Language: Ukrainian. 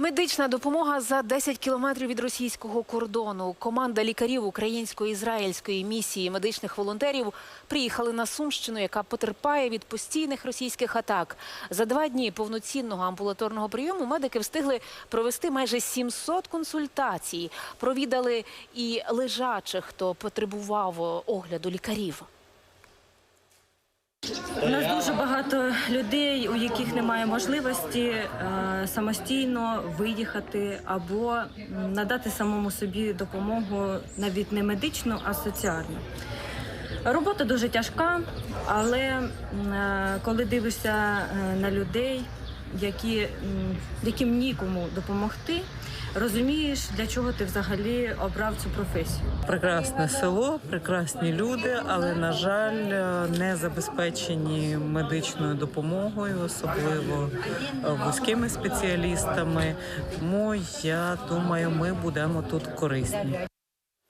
Медична допомога за 10 кілометрів від російського кордону. Команда лікарів українсько-ізраїльської місії медичних волонтерів приїхали на Сумщину, яка потерпає від постійних російських атак. За два дні повноцінного амбулаторного прийому медики встигли провести майже 700 консультацій. Провідали і лежачих, хто потребував огляду лікарів. У нас дуже багато людей, у яких немає можливості е, самостійно виїхати або надати самому собі допомогу навіть не медичну, а соціальну. Робота дуже тяжка, але е, коли дивишся е, на людей, які, яким нікому допомогти, розумієш, для чого ти взагалі обрав цю професію. Прекрасне село, прекрасні люди, але на жаль, не забезпечені медичною допомогою, особливо е, вузькими спеціалістами. Тому я думаю, ми будемо тут корисні.